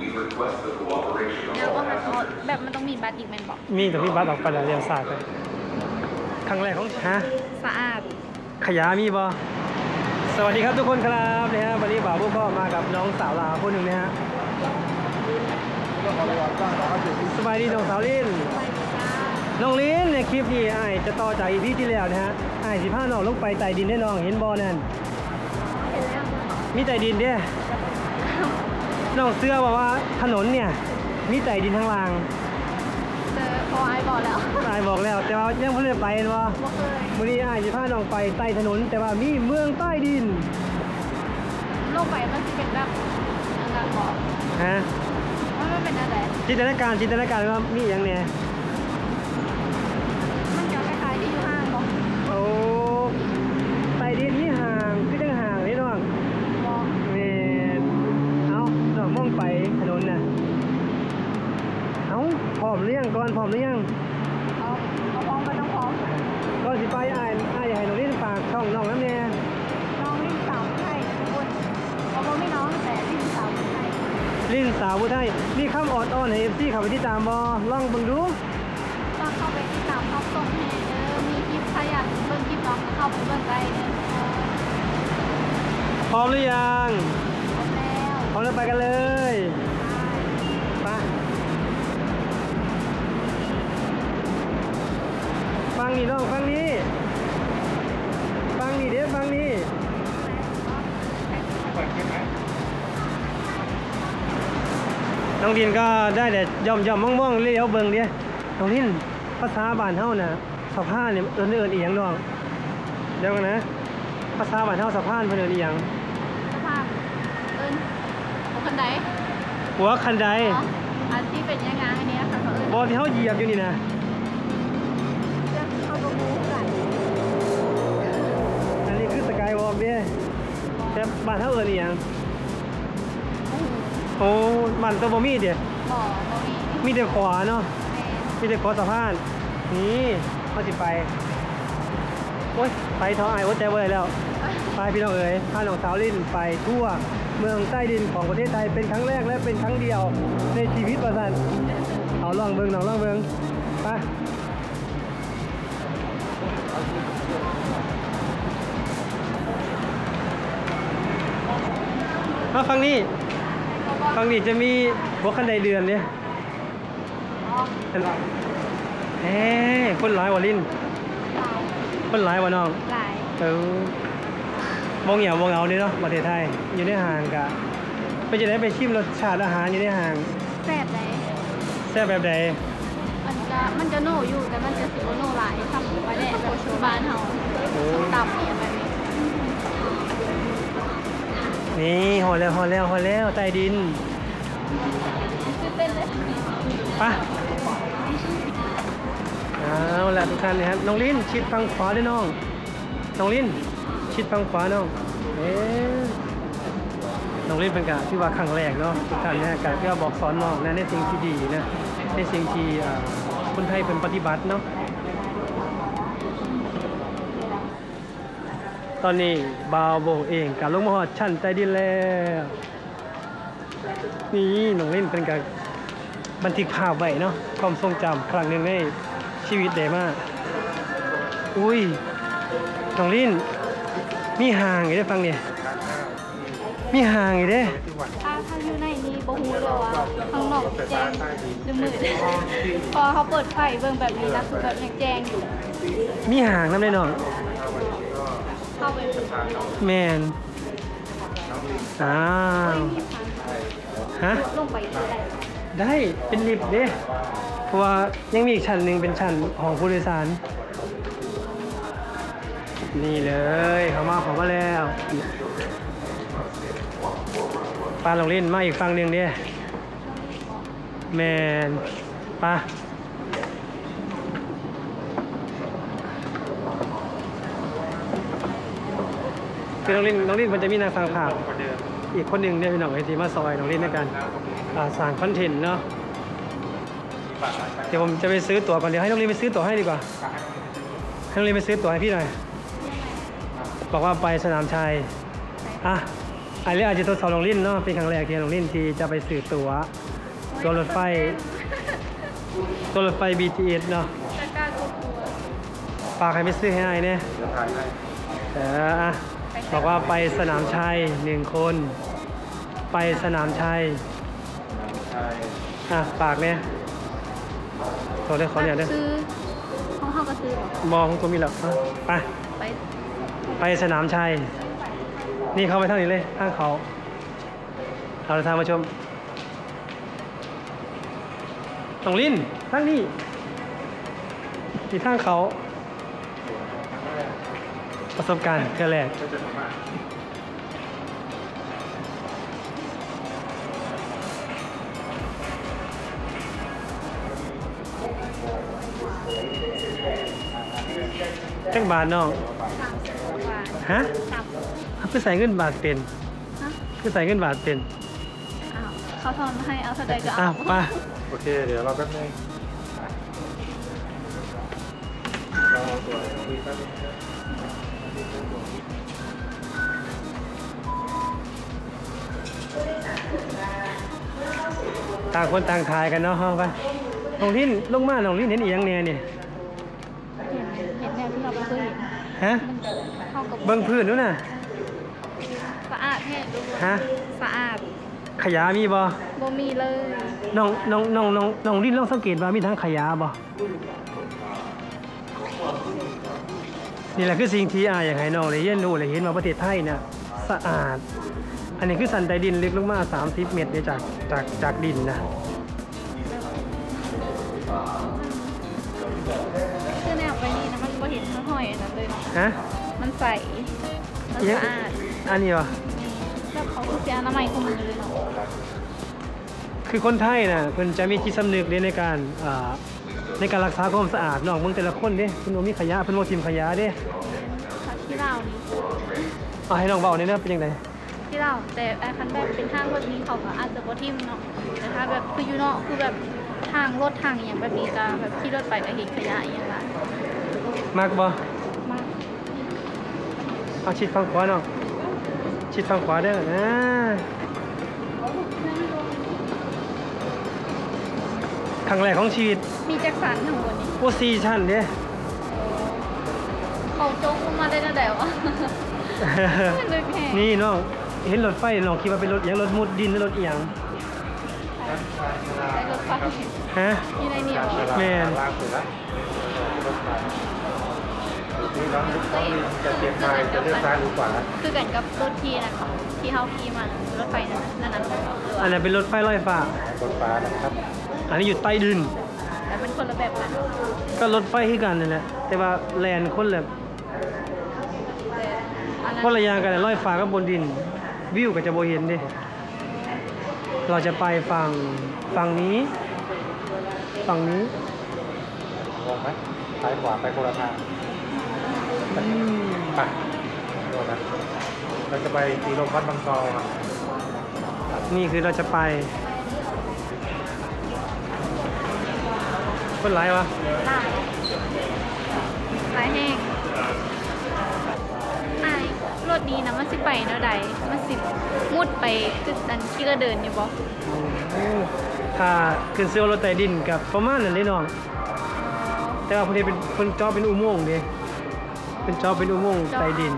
We request the cooperation of แล้ว all ก็มันเขา passengers. แบบมันต้องมีบัตรอีกแมนบอก มีแต่พี่บัสออกไปแล้วเรียงสายไปครั้งแรกของฮะ สะอาด ขยะมีบ่สวัสดีครับทุกคนครับนะฮะวันนี้บ่าวพวกก็มากับน้องสาวลาวคนหนึ่งนะฮะสบายดีน้องสาวลินไปจ้าน้องลินในคลิปนี้ไอ้ายจะต่อจากอีพีที่แล้วนะฮะไอ้ายสิพาน้องลงไปใต้ดินได้น้องเห็นบ่นั่นเห็นแล้วมีใต้ดินเด้ น้องเสื้อบอกว่าถนนเนี่ยมีใต้ดินทางล่างเจอพอไอบอกแล้วไอ้ายบอกแล้วแต่ว่ายังเพิ่งได้ไปเห็นบ่บ่เคยวันนี้ไอ้ายสิพาน้องไปใต้ถนน แต่ว่ามีเมืองใต้ดินลงไปมันจะเป็นแบบอันนั้นบอกฮะ ว่ามันเป็นอะไรจินตนาการจินตนาการว่ามีอย่างเนี่ย ร้อมหรือยังก่อนพร้อมหรือยังเอาเอาพร้อมไปต้องพร้อมก่อนสิไปอ้ายอ้ายอยากให้น้องเล่นฝากช่องน้องน้ำแน่น้องวิ่งสาวไทยทุกคนเขาบอกไม่น้องแต่วิ่งสาวไทยลิ้นสาวผู้ไทยมีคำออดอ้อนให้ FC เข้าไปติดตามบ่ลองเบิ่งดูตอนเข้าไปที่สามท็อปส่งให้เออมีคลิปใครอยากเบิ่งคลิปน้องก็เข้าไปเบิ่งได้เลยพร้อมหรือยังพร้อมแล้วพร้อมแล้วไปกันเลย นี่น้องฟังนี่ฟังนี่เด้อฟังนี่น้องดินก็ได้แต่ย่อมย่อมมองมองๆเลี้ยวเบิ่งเดียน้องดินภาษาบ้านเฮาน่ะสะพานเนี่ยเอิ้นเอิ้นอีหยังน้องเดี๋ยวกันนะภาษาบ้านเฮาสะพานเพิ่นเอิ้นอีหยังสภาพเอิ้นหัวคันไดหัวคันไดอ๋ออันที่เป็นยังไงอันนี้นะคะเขาเอิ้นบ่ที่เฮาเหยียบอยู่นี่นะ บ้านเฮาเอิ้นอีหยังโอ้บ้านตัวบ่มีเด้บ่บ่มีมีแต่ขวาเนาะแม่มีแต่ขวาสะพาน นี่เฮาสิไปโอ้ยไปท้องไอ้อดใจบ่ได้แล้ว ไปพี่น้องเอ๋ยพาน้องสาวลินไปทั่วเมืองใต้ดินของประเทศไทยเป็นครั้งแรกและเป็นครั้งเดียวในชีวิตประสันเอาลองเบิงน้องลองเบิง มาฟังนี่ฟังนี่จะมีหัวคันไดเดือนเนี่ยอ๋อเห็นปะเฮ้คนหลายว่ะลินหลายคนหลายว่ะน้องหลายเออวงเหงียววงเอานี่เนาะประเทศไทยอยู่ในห้างกะไปจะได้ไปชิมรสชาติอาหารอยู่ในห้างแซ่บไหนแซ่บแบบใดมันจะมันจะโน่อยู่แต่มันจะสิบ่โน่หลายทำไว้แหละแบบชูบ้านเฮาส้มตำเนี่ย นี่หอแล้วหอแล้วหอแล้วใต้ดินตื่นเต้นไปะเอาละทุกท่านนะครับน้องลินชิดฟังขวาด้วยน้องน้องลินชิดฟังขวาน้องเอ๊น้องลินเป็นกะที่ว่าครั้งแรกเนาะทุกท่านนะกะที่ว่าบอกสอนน้องนะในสิ่งที่ดีนะในสิ่งที่คนไทยเป็นปฏิบัติเนาะ อนนี้บาวโบเองกับลงมาหอดชั้นใจดินแล้ว นี่น้องเล่นเป็นการบันทึกภาพไว้เนาะความทรงจำครั้งหนึ่งในชีวิตเดมากอุ้ยน้องลินมีห่างอีกได้อฟังเนี่ยมีห่างอีกได้อถ้าถ้าอยู่ในนี้บ่ฮู้เลยว่าข้างนอกแจ้งหรือมืดพอเขาเปิดไฟเบิ่งแบบนี้นะคือแบบยังแจ้งอยู่มีห่างน้ำได้น้อง เข้าไปแมนอ้าวฮะลงไปคือได้ได้เป็นลิฟต์เด้เพราะว่ายังมีอีกชั้นหนึ่งเป็นชั้นของผู้โดยสาร นี่เลยเขามาเขามาแล้วปลาลงเล่นมาอีกฝั่งหนึ่งเด้แมนปลา คือน้องลินน้องลินมันจะมีนางสังขารอีกคนหนึ่งเนี่ยพี่น้องไอทีมาซอยน้องลินในการอ่าสร้างคอนเทนต์เนาะเดี๋ยวผมจะไปซื้อตั๋วก่อนเดี๋ยวให้น้องลินไปซื้อตั๋วให้ดีกว่าให้น้องลินไปซื้อตั๋วให้พี่หน่อยบอกว่าไปสนามชัยอะอันนี้อาจจะทดสอบลงลิ้นเนาะเป็นครั้งแรกที่ลงลิ้นที่จะไปสื่อตัวตัวรถไฟตัวรถไฟ BTS เนาะจะกล้ากลัวฝากให้ไปซื้อให้ไอ้เนี่ย เดี๋ยวถ่ายให้เอออะบอกว่าไปสนามชัยหนึ่งคน ไปสนามชัยใช่อะฝากเนี่ยตัวได้เขาเนี่ยเด้อซื้อห้องห้องก็ซื้อเหรอมองตัวมีหลักอะไป ไปไปสนามชัย นี่เข้าไปทางนี้เลยทางเขาเอาละทางมาชมตองลิ้นทางนี้ที่ทางเขา ประสบการณ์แค่แรกก็จะทำมาจังบาทน้องสามสิบกว่าบาทฮะสามเอาคือใส่เงินบาทเป็นฮะคือใส่เงินบาทเป็นอ้าวเขาทอนมาให้เอาเท่าใดก็อะเอาไปโอเค เดี๋ยวเราแป๊บนึงเราเอาตัวนี้แป๊บนึง ต่างคนต่างทายกันเนาะเอาไปน้องลิ้นลงมาน้องลิ้นเห็นอีหยังแน่เนี่ยเห็นเห็นแนวที่เราไม่เคยเห็นฮะ มันเข้ากับเบิ้งพื้นนู้นน่ะ สะอาดแท้ดูฮะ สะอาดขยะมีบ่บ่มีเลยน้องน้องน้องน้องน้องลิ้นลองสังเกตว่ามีทั้งขยะบ่นี่แหละคือสิ่งที่อายอยากให้น้องได้เรียนรู้ได้เห็นว่าประเทศไทยน่ะสะอาด อันนี้คือสันใต้ดินลึกลงมา 30 เมตรเนี่ยจากจากจากดินนะคือแนวไปนี่นะมันบ่เห็นข้างห้อยอันนั้นเลยเนาะฮะมันใสมันเยสะอาดอันนี้วะแบบเขาคือเสียอนามัยของมือเลยเนาะคือคนไทยน่ะเพิ่นจะมีจิตสำนึกเด้ในการอ่าในการรักษาความสะอาดน้องเบิ่งแต่ละคนเด้เพิ่นบ่มีขยะเพิ่นบ่ทิ่มขยะเด้ถ้าที่เรานี่เอาให้น้องเว้าหน่อยเด้อเป็นจังได ที่เราแต่ไอ้คันแบบเป็นทางแบบนี้เขาก็อาจจะบ่ทิ่มเนาะแต่ถ้าแบบคืออยู่เนาะคือแบบทางรถทางอหย่างแบบนี้ก็แบบขี่รถไปก็เห็นขยะอหย่างไรมักบ่มากเอาชิดฝั่งขวาน้องชิดฝั่งขวาเด้ออ่าครั้งแรกของชีวิต มีแจ็คสันทั้งหมดนี้โอ้สี่ชั้นเด้เขาโจ๊กมาได้ตั้งแต่วะเลยแพงนี่น้อง เห็นรถไฟน้องคิดว่าเป็นรถอิหยังรถมุดดินหรือรถอีหยังได้รถไฟฮะมีอะไรเนี่ยวะแม่นลากเสร็จแล้วรถไฟนี่น้องน้องลินจะเตรียมไปจะเลือกซ้ายหรือขวาคือกันกับรถทีนะคะที่เขาขี่มันรถไฟนั่นนั่นนั่นหรืออัว่านนั้นเป็นรถไฟลอยฟ้ารถฟ้านะครับ อันนี้อยู่ใต้ดินแต่เป็นคนละแบบกันก็รถไฟที่กันนั่นแหละแต่ว่าแลนคนละแต่อันนั้นคนละอย่างกันน่ะลอยฟ้ากับบนดิน วิวก็จะโบเห็นเด้เราจะไปฝั่งฝั่งนี้ ฝั่งนี้งงไหมซ้ายขวาไปคนละทางอืมไปโดนนะเราจะไปตีลมพัดบางกอครับนี่คือเราจะไปคนไรวะลายลายแห้ง นี้นะมันสิไปแนวใดมันสิมุดไปจุดนั้นที่เราเดินอยู่บ่อืมถ้าขึ้นเสื้อรถใต้ดินกับประมาณนั้นเลยน้องแต่ว่าพอดีเป็นเป็นจอเป็นอุโมงค์เด้เป็นจอเป็นอุโมงค์ใต้ดิน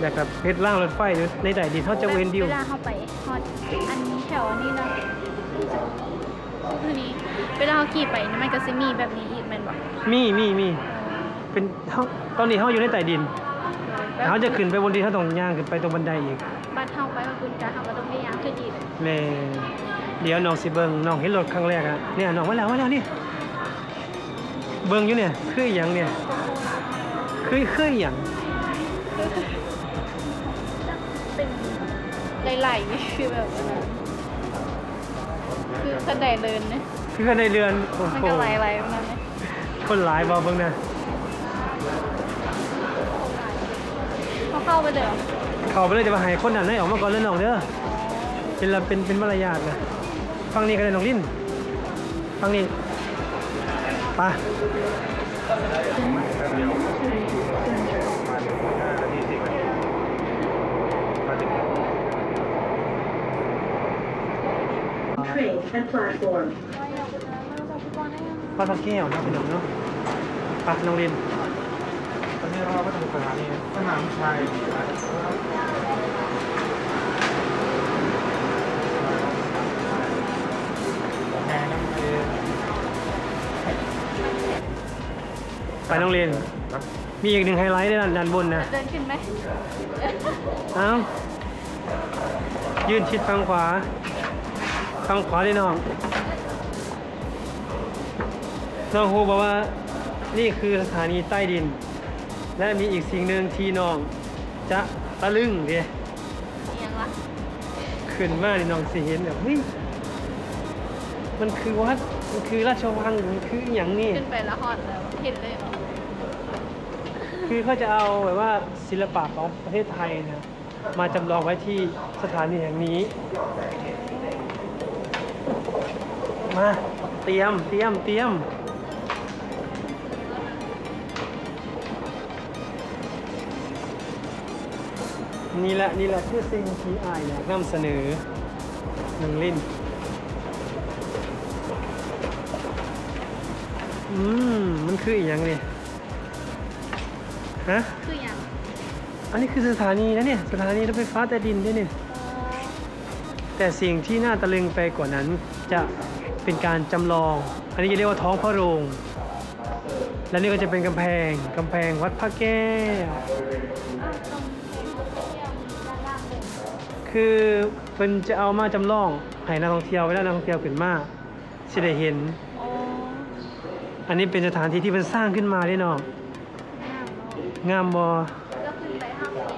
แบบกับเพชรล่างรถไฟอยู่ในใต้ดินเขาจะเว้นดิวเวลาเข้าไปฮอดอันนี้แถวอันนี้นะคือนี้เวลาเขาขี่ไปนี่มันก็สิมีแบบนี้อีกแม่นบ่มีมีมีเป็นเฮาตอนนี้เขาอยู่ในใต้ดิน เขาจะขึ้นไปบนดินเขาต้องย่างขึ้นไปตรงบันไดอีกบ้านเฮาไปว่าคุณจะเฮาก็ต้องพยายามขึ้นอีกแม่เดี๋ยวน้องสิเบิงน้องเห็นรถครั้งแรกอะเนี่ยน้องมาแล้วมาแล้วนี่ เบิงอยู่เนี่ยคืออหย่างเนี่ยคือคืออหย่างเป็นไหลๆคือแบบคือคันใดเดินเนี่ยคือในเรือนโอ้มันโหก็ไหลๆมันนั่นเนี่ยคนหลายบอเบิงนะ เข้าไปเลยเข้าไปเลยจะไปหายคนนั้นให้ออกมาก่อนเลยน้องเด้อเป็นระเป็นเป็นมารยาทนะฟังนี่กันเลยน้องลิ้นฟังนี่ะปก็ทักแก้วนะเป็นน้องเนาะไปน้องลิน เราก็ถึงสถานีสนามชัยแม่น้ำเอไปน้องลินครับมีอีกหนึ่งไฮไลท์ด้วยนด้านบนนะ เดินขึ้นไหมเอ้า ยื่นชิดฟังขวาฟังขวาดิน้อง น้องฮูบอกว่า นี่คือสถานีใต้ดิน และมีอีกสิ่งหนึ่งที่น้องจะตะลึงเดียเอียงละขึ้นมานี่น้องสิเห็นแบบเฮ้ยมันคือวัดมันคือราชวังมันคืออหย่างนี้ ขึ้นไปแล้วฮอดแล้วเห็นเลยเหรอคือเขาจะเอาแบบว่าศิลปะของประเทศไทยนะมาจำลองไว้ที่สถานีแห่งนี้ มาเตรียมเตรียมเตรียม นี่แหละนี่แหละคือสิ่งที่อายอยากนำเสนอหนึ่งลิ้นอืมมันคืออีกอย่างเนี่ยฮะคืออย่างอันนี้คือสถานีนะเนี่ยสถานีรถไฟฟ้าใต้ดินด้วยเนี่ยแต่สิ่งที่น่าตะลึงไปกว่านั้นจะเป็นการจำลอง อันนี้จะเรียกว่าท้องพระโรง และนี่ก็จะเป็นกำแพงกำแพงวัดพระแก้ว คือเพิ่นจะเอามาจำลองให้นักท่องเที่ยวเวลานักท่องเที่ยวขึ้นมาสิได้เห็น โอ้อันนี้เป็นสถานที่ที่เพิ่นสร้างขึ้นมาเด้เนาะงามเนาะงามบ่ก็ขึ้นไปห้างเห็น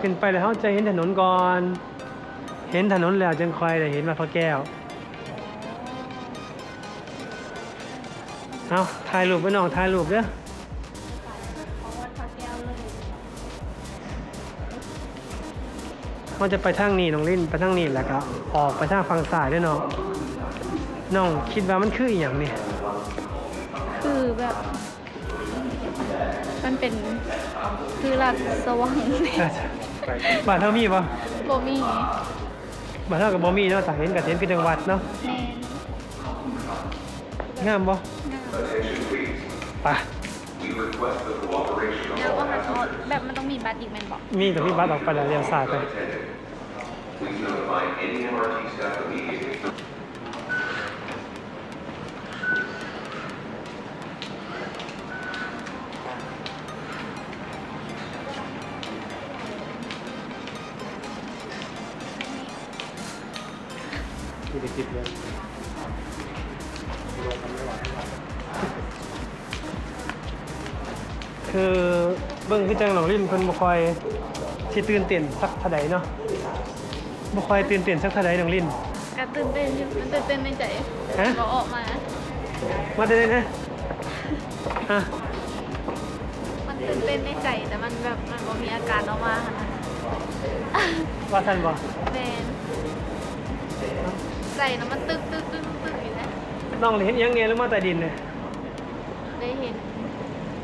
ขึ้นไปแล้วเฮาจะเห็นถนนก่อน เห็นถนนแล้วจึงค่อยได้เห็นวัดพระแก้วเอาถ่ายรูปไปน้องถ่ายรูปเด้อ เราจะไปทางนี้น้องลิ้นไปทางนี้แหล้วก็ออกไปทางฝั่งซ้ายเด้วยน้องน้องคิดว่ามันคืออีหยังนี่คือแบบ มันเป็นคือรัดสว่างเนี่ยบ้านเท่ามีป่ะบ่มีบ้านเท่ากับบ่มีเนาะแต่เห็นกับเห็นคือจังหวัดเนาะแมนงามบ่งามไป แล้วก็มันเอาแบบมันต้องมีบัตรอีกแมนบอกมีแต่พี่บัสออกไปแล้วเลี้ยวซ้ายไป Please notify any MRT staff immediately. ที่ได้คิดเลย เบิ่งคือจังน้องลิ้นเพิ่นบ่ค่อยสิตื่นเต้นสักเท่าใดเนาะบ่ค่อยตื่นเต้นสักเท่าใดน้องลิ้นก็ตื่นเต้นอยู่มันตื่นเต้นในใจฮะเราออกมา มาได้เลยนะฮะมันตื่นเต้นในใจแต่มันแบบมันบ่มีอาการออกมาขนาดนั้นว่าซั่นบ่แมนใจนะมันตึกตึกตึกตึกอยู่นะน้องเห็นอิหยังเนี่ยลงมาใต้ดินเนี่ยได้เห็น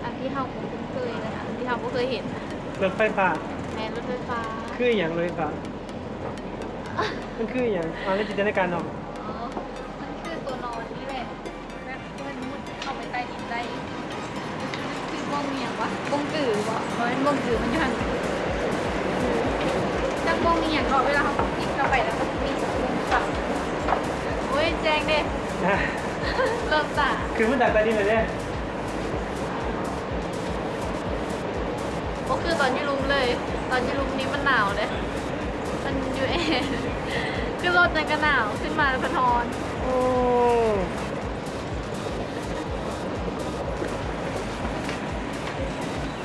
อันที่เรา ที่เราไม่เคยเห็นนะรถไฟฟ้า แมนรถไฟฟ้าคืออหย่างเลยครับมันคืออหย่างอ่านในจินตนาการเนาะอ๋อมันคือตัวนอนนี่แหละแบบมันมุดเข้าไปใต้ดินได้คือบ้องเมียงวะบ้องกือวะเพราะมันบ้องกือมันอยู่หันถ้าบ้องเมียงก็เวลาเขากินเข้าไปแล้วมันมีสับโอ้ยแจงเด้ นะเริ่มตาคือมันดักใต้ดินเลยเนี่ย ตอนยี่ลุงเลย ตอนยี่ลุงนี้มันหนาวเลย มันอยู่เอคือรถนั่นก็หนาวขึ้นมาแล้วก็นอนโอ้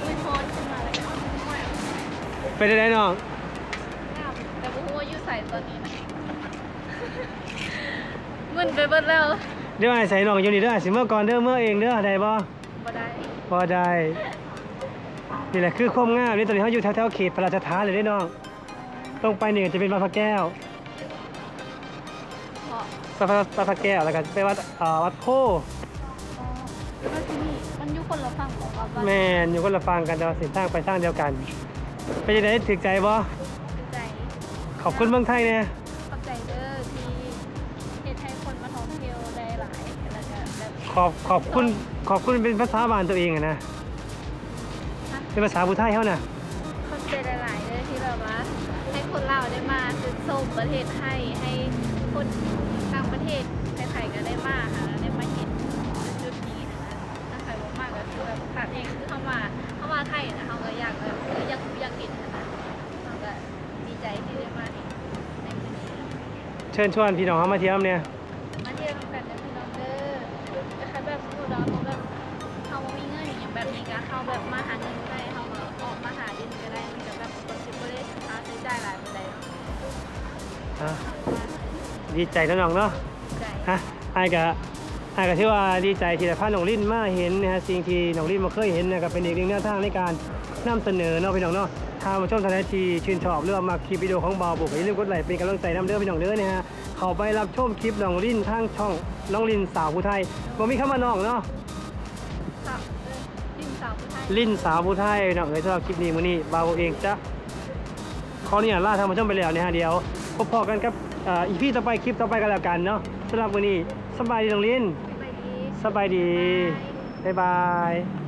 อุ้ยพอนขึ้นมาแล้วก็ไม่เอาไปได้ไหนน้องงามแต่บุ้ว่าอยู่ใส่ตอนนี้นะมึนไปเบิดแล้วเดี๋ยวไอ้ใส่น้องอยู่นี่เด้อไอ้สิเมื่อก่อนเด้อเมื่อเองเด้อได้บ่บ่ได้พอได้ นี่แหละคือความงามนี่ตอนนี้เขาอยู่แถวๆเขตประราชทานเลยได้น้องตรงไปหนึ่งจะเป็นวัดพระแก้ววัดพระวัดพระแก้วแล้วกันไปวัดอ่าวัดโพมันอยู่คนละฝั่งขอวัดแมนอยู่คนละฟังกันแต่ว่าสิสร้างไปสร้างเดียวกันเป็นยังไงถือใจบ่ถือใจขอบคุณเมืองไทยเนี่ยขอบใจเด้อที่เหตุให้คนมาท่องเที่ยวได้หลายแล้วก็ขอบขอบคุณขอบคุณเป็นภาษาบาลตัวเองนะ เป็นภาษาผู้ไทยเขาน่ะขอบใจหลายๆเลยที่แบบว่า ให้คนเราวได้มาซื้อส้มประเทศไทยให้คนต่างประเทศใครๆก็ได้มาค่ะได้มาเห็นจุดนี้นะคะถ้าใครว่มากก็คือแบบขาดเองคือเข้ามาเข้ามาไทยนะเขาก็อยากแบบเอออยากอยากเห็นนะคะเราก็ดีใจที่ได้มาเห็นในที่นี้ เชิญชวนพี่น้องเขามาเที่ยวเนี่ย ดีใจแล้วน้องเนาะใจฮะไอ้ายกะไอ้ายกะที่ว่าดีใจที่ได้พาน้องลิ้นมาเห็นนะฮะสิ่งที่น้องลิ้นมาเคยเห็นนะครับเป็นอีกหนึ่งแนวทางในการนำเสนอเนาะพี่น้องเนาะถ้ามาชมทางทีชื่นชอบหรือว่ามาคลิปวิดีโอของบาวบุกอย่าลืมกดไลค์เป็นกำลังใจน้ำเด้อพี่น้องเด้อนะฮะเข้าไปรับชมคลิปน้องลิ้นทางช่องน้องลิ้นสาวผู้ไทยบ่มีคำว่าน้องเนาะสาวเออดินสาวผู้ไทยลิ้นสาวผู้ไทยพี่น้องเอ้ยสำหรับคลิปนี้มื้อนี้บาวบุกเองจะขออนุญาตลาทางมาชมไปแล้วนะฮะเดี๋ยวพบพอกันกับ อ่าอีพีต่อไปคลิปต่อไปกันแล้วกันเนาะสำหรับมื้อนี้สบายดีน้องลิ้นไปดีสบายดี บ๊ายบายบ๊ายบาย